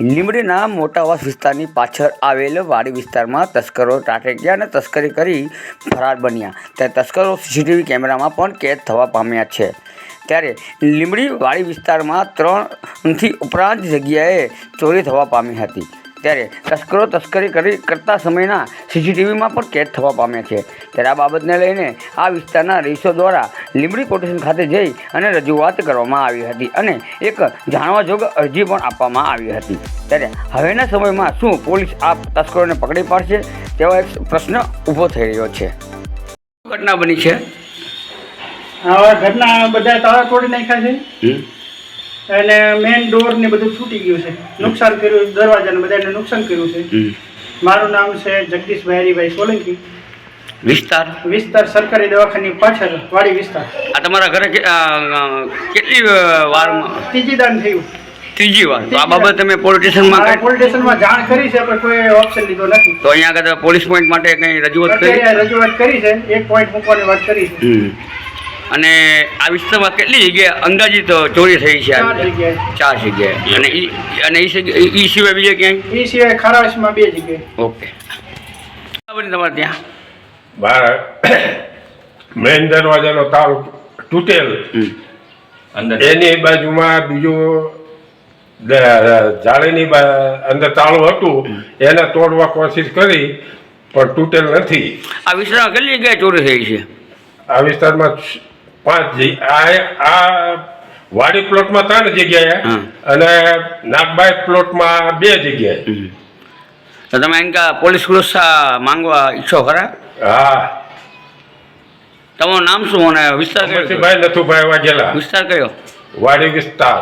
લીંબડીના મોટાવાસ વિસ્તારની પાછળ આવેલ વાડી વિસ્તારમાં તસ્કરો ત્રાટક્યા અને તસ્કરી કરી ફરાર બન્યા. ત્યારે તસ્કરો સીસીટીવી કેમેરામાં પણ કેદ થવા પામ્યા છે. ત્યારે લીમડી વાડી વિસ્તારમાં ત્રણથી ઉપરાંત જગ્યાએ ચોરી થવા પામી હતી. ત્યારે તસ્કરો તસ્કરી કરી કરતા સમયના સીસીટીવીમાં પણ કેદ થવા પામ્યા છે. ત્યારે આ બાબતને લઈને આ વિસ્તારના રહીશો દ્વારા લીંબડી કોટેશન ખાતે જઈ અને રજૂઆત કરવામાં આવી હતી અને એક જાણવા જોગ અરજી પણ આપવામાં આવી હતી. ત્યારે હવેના સમયમાં શું પોલીસ આ તસ્કરોને પકડી પાડશે તેવો એક પ્રશ્ન ઊભો થઈ રહ્યો છે. ઘટના બની છે? હવે ઘરના બધા તળા તોડી નાખ્યા છે. અને મેઇન ડોર ને બધું છૂટી ગયું છે. નુકસાન કર્યું દરવાજાને બધાને નુકસાન કર્યું છે. મારું નામ છે જગદીશભાઈ હરિભાઈ સોલંકી. વિસ્તાર? વિસ્તાર સરકારી દવાખાની પાછળ વાડી વિસ્તાર. આ તમારા ઘરે કેટલી વારમાં? ત્રીજી દાન થયું. ત્રીજી વાર. તો આ બાબત તમે પોલીસ સ્ટેશનમાં પોલીસ સ્ટેશનમાં જાણ કરી છે પણ કોઈ ઓપ્શન લીધો નથી. તો અહીંયા આગળ પોલીસ પોઈન્ટ માટે કંઈ રજૂઆત કરી? રજૂઆત કરી છે એક પોઈન્ટ મૂકવાની વાત કરી છે. અને આ વિસ્તારમાં કેટલી જગ્યાએ અંદાજિત ચોરી થઈ છે ચાર જગ્યાએ? ચાર જગ્યાએ. અને ઈ અને ઈ ઈ સિવાય બીજે ક્યાંય? એ સિવાય ખારાશમાં બે જગ્યાએ. ઓકે. બરાબર ને તમારે ત્યાં? બાર મેઇન દરવાજાનો તાળ તૂટેલ. હમ. એની બાજુમાં બીજું જાળીની બા- અંદર તાળું હતું. એને તોડવા કોશિશ કરી પણ તૂટેલ નથી. આ વિસ્તારમાં કેટલી જગ્યાએ ચોરી થઈ છે? આ વિસ્તારમાં પાંચ આ વાડી પ્લોટમાં ત્રણ જગ્યાએ અને નાગબાઈ પ્લોટમાં બે જગ્યાએ. તો તમે એમ કે પોલીસ સુરક્ષા માંગવા ઈચ્છો ખરા? હા. તમારું નામ શું અને વિસ્તાર કયો? ભાઈ નથુભાઈ વાઘેલા. વિસ્તાર કયો? વાડી વિસ્તાર.